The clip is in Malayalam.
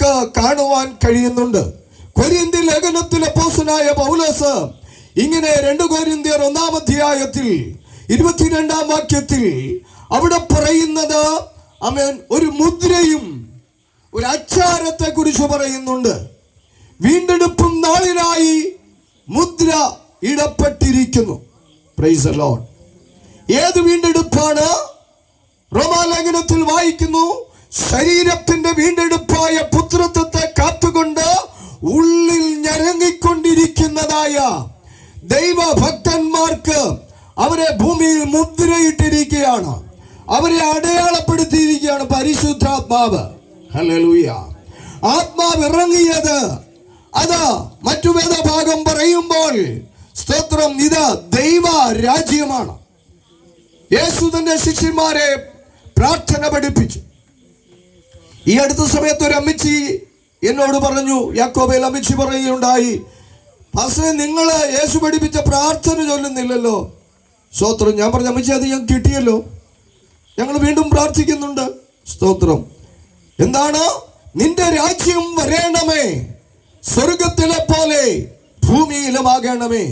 കാണുവാൻ കഴിയുന്നുണ്ട്. കൊരിന്തി ലേഖനത്തിലെ പോസനായ പൗലോസ് ഇങ്ങനെ രണ്ട് കൊരിന്തിയർ ഒന്നാം അധ്യായത്തിൽ ഇരുപത്തിരണ്ടാം വാക്യത്തിൽ അവിടെ പറയുന്നത് അവൻ ഒരു മുദ്രയും ഒരു അച്ചാരത്തെ കുറിച്ച് പറയുന്നുണ്ട്. വീണ്ടെടുപ്പും നാളിനായി മുദ്ര ഇടപ്പെട്ടിരിക്കുന്നു. പ്രൈസ് ഏത് വീണ്ടെടുപ്പാണ് റോമാലേഖനത്തിൽ വായിക്കുന്നു? ശരീരത്തിന്റെ വീണ്ടെടുപ്പായ പുത്രത്വത്തെ കാത്തുകൊണ്ട് ഉള്ളിൽ ഞരങ്ങിക്കൊണ്ടിരിക്കുന്നതായ ദൈവഭക്തന്മാർക്ക് അവരെ ഭൂമിയിൽ മുദ്രയിട്ടിരിക്കുകയാണ്. അവരെ അടയാളപ്പെടുത്തിയിരിക്കുകയാണ് പരിശുദ്ധാത്മാവ്. ആത്മാവ് ഇറങ്ങിയത് അത് മറ്റു വേദഭാഗം പറയുമ്പോൾ സ്തോത്രം ഇത് ദൈവ രാജ്യമാണ് യേശുദന്റെ ശിഷ്യന്മാരെ പ്രാർത്ഥന പഠിപ്പിച്ചു. ഈ അടുത്ത സമയത്ത് ഒരു അമ്മച്ചി എന്നോട് പറഞ്ഞു യാക്കോബയിൽ അമ്മച്ചി പറയുകയുണ്ടായി പക്ഷേ നിങ്ങൾ യേശു പഠിപ്പിച്ച പ്രാർത്ഥന ചൊല്ലുന്നില്ലല്ലോ. സ്തോത്രം. ഞാൻ പറഞ്ഞ അമ്മച്ചി അത് ഞാൻ കിട്ടിയല്ലോ. ഞങ്ങൾ വീണ്ടും പ്രാർത്ഥിക്കുന്നുണ്ട്. സ്തോത്രം. എന്താണ്? നിന്റെ രാജ്യം വരേണമേ. സ്വർഗത്തിലെ പോലെ ഭൂമിയിലുമാകണമേ